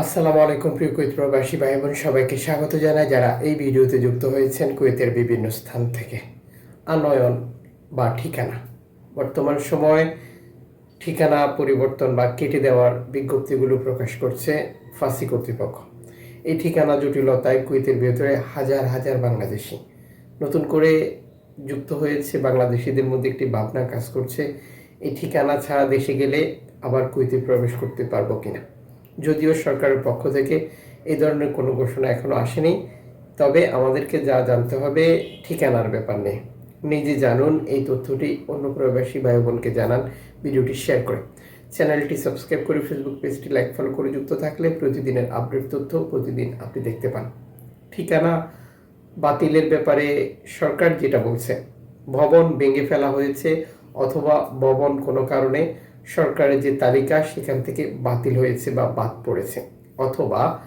আসসালামু আলাইকুম প্রিয় কুয়েত প্রবাসী ভাই বোন সবাইকে স্বাগত জানাই। যারা এই ভিডিওতে যুক্ত হয়েছেন কুয়েতের বিভিন্ন স্থান থেকে। আনয়ন বা ঠিকানা। বর্তমান সময় ঠিকানা পরিবর্তন বা কেটে দেওয়ার বিজ্ঞপ্তিগুলো প্রকাশ করছে ফাঁসি কর্তৃপক্ষ। এই ঠিকানা জটিলতায় কুয়েতের ভেতরে হাজার হাজার বাংলাদেশি। নতুন করে যুক্ত হয়েছে বাংলাদেশিদের মধ্যে একটি ভাবনা কাজ করছে, এই ঠিকানা ছাড়া দেশে গেলে আবার কুয়েতে প্রবেশ করতে পারব কিনা। যদিও সরকারের পক্ষ থেকে এই ধরনের কোনো ঘোষণা এখনও আসেনি, তবে আমাদেরকে যা জানতে হবে ঠিকানার ব্যাপার নেই নিজে জানুন, এই তথ্যটি অন্য প্রবাসী ভাই বোনকে জানান, ভিডিওটি শেয়ার করে। চ্যানেলটি সাবস্ক্রাইব করে ফেসবুক পেজটি লাইক, ফলো করে যুক্ত থাকলে প্রতিদিনের আপডেট তথ্য প্রতিদিন আপনি দেখতে পান। ঠিকানা বাতিলের ব্যাপারে সরকার যেটা বলছে, ভবন ভেঙে ফেলা হয়েছে অথবা ভবন কোনো কারণে সরকারের যে তালিকা সেখান থেকে বাতিল হয়েছে বা বাদ পড়েছে। অথবা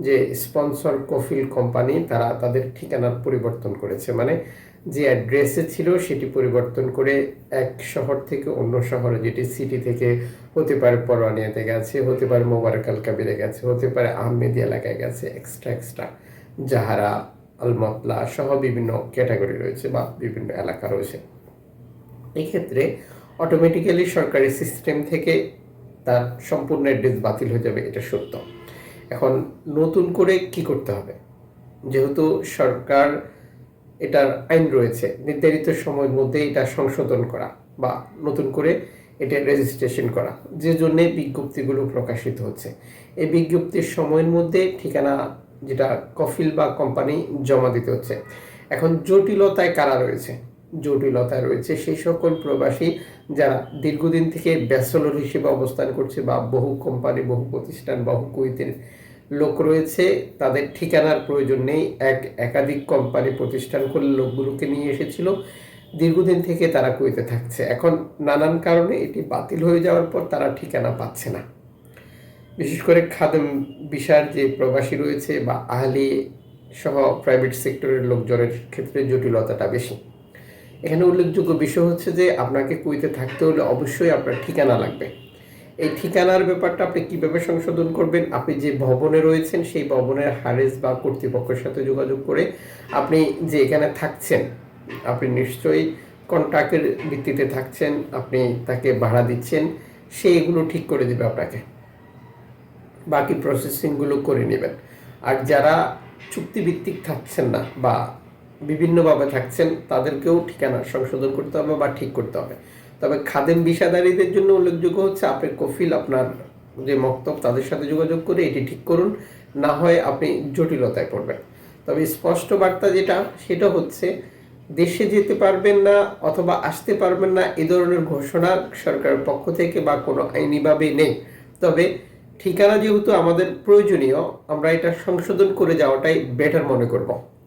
যে স্পন্সর কফিল কোম্পানি তারা তাদের ঠিকানার পরিবর্তন করেছে। মানে যে অ্যাড্রেসে ছিল সেটি পরিবর্তন করে এক শহর থেকে অন্য শহরে, যেটি সিটি থেকে হতে পারে পরোয়ানিয়াতে গেছে, হতে পারে মোবারকাল কাবিরে গেছে, হতে পারে আহমেদি এলাকায় গেছে, এক্সট্রা এক্সট্রা। জাহারা, আলমতলা সহ বিভিন্ন ক্যাটাগরি রয়েছে বা বিভিন্ন এলাকা রয়েছে। এক্ষেত্রে অটোমেটিক্যালি সরকারি সিস্টেম থেকে তার সম্পূর্ণ অ্যাড্রেস বাতিল হয়ে যাবে, এটা সত্য। এখন নতুন করে কি করতে হবে? যেহেতু সরকার এটার আইন রয়েছে, নির্ধারিত সময়ের মধ্যে এটা সংশোধন করা বা নতুন করে এটা রেজিস্ট্রেশন করা, যে জন্যে বিজ্ঞপ্তিগুলো প্রকাশিত হচ্ছে। এই বিজ্ঞপ্তির সময়ের মধ্যে ঠিকানা যেটা কফিল বা কোম্পানি জমা দিতে হচ্ছে। এখন জটিলতায় কারা রয়েছে? জটিলতায় রয়েছে। সেই সকল প্রবাসী যারা দীর্ঘদিন থেকে ব্যাচেলর হিসেবে অবস্থান করছে বা বহু কোম্পানি, বহু প্রতিষ্ঠান, বহু কুইতের লোক রয়েছে, তাদের ঠিকানার প্রয়োজন নেই। এক একাধিক কোম্পানি প্রতিষ্ঠান করে লোকগুলোকে নিয়ে এসেছিল। দীর্ঘদিন থেকে তারা কুয়েতে থাকছে। এখন নানান কারণে এটি বাতিল হয়ে যাওয়ার পর তারা ঠিকানা পাচ্ছে না। বিশেষ করে খাদেম বিশার যে প্রবাসী রয়েছে বা আহলি সহ প্রাইভেট সেক্টরের লোকজনের ক্ষেত্রে জটিলতাটা বেশি। এখানে উল্লেখযোগ্য বিষয় হচ্ছে যে আপনাকে কুইতে থাকতে হলে অবশ্যই আপনার ঠিকানা লাগবে। এই ঠিকানার ব্যাপারটা আপনি কীভাবে সংশোধন করবেন? আপনি যে ভবনে রয়েছেন, সেই ভবনের হারেস বা কর্তৃপক্ষের সাথে যোগাযোগ করে আপনি যে এখানে থাকছেন, আপনি নিশ্চয়ই কন্ট্রাক্টের ভিত্তিতে থাকছেন, আপনি তাকে ভাড়া দিচ্ছেন, সে এগুলো ঠিক করে দেবে আপনাকে। বাকি প্রসেসিংগুলো করে নেবেন। আর যারা চুক্তিভিত্তিক থাকছেন না বা বিভিন্নভাবে থাকছেন, তাদেরকেও ঠিকানা সংশোধন করতে হবে বা ঠিক করতে হবে। তবে খাদেম বিষাদারীদের জন্য উল্লেখযোগ্য হচ্ছে, আপনি কফিল আপনার যে মক্তব, তাদের সাথে যোগাযোগ করে এটি ঠিক করুন, না হয় আপনি জটিলতায় পড়বেন। তবে স্পষ্ট বার্তা যেটা, সেটা হচ্ছে, দেশে যেতে পারবেন না অথবা আসতে পারবেন না এ ধরনের ঘোষণা সরকারের পক্ষ থেকে বা কোনো আইনিভাবে নেই। তবে ঠিকানা যেহেতু আমাদের প্রয়োজনীয়, আমরা এটা সংশোধন করে যাওয়াটাই বেটার মনে করব।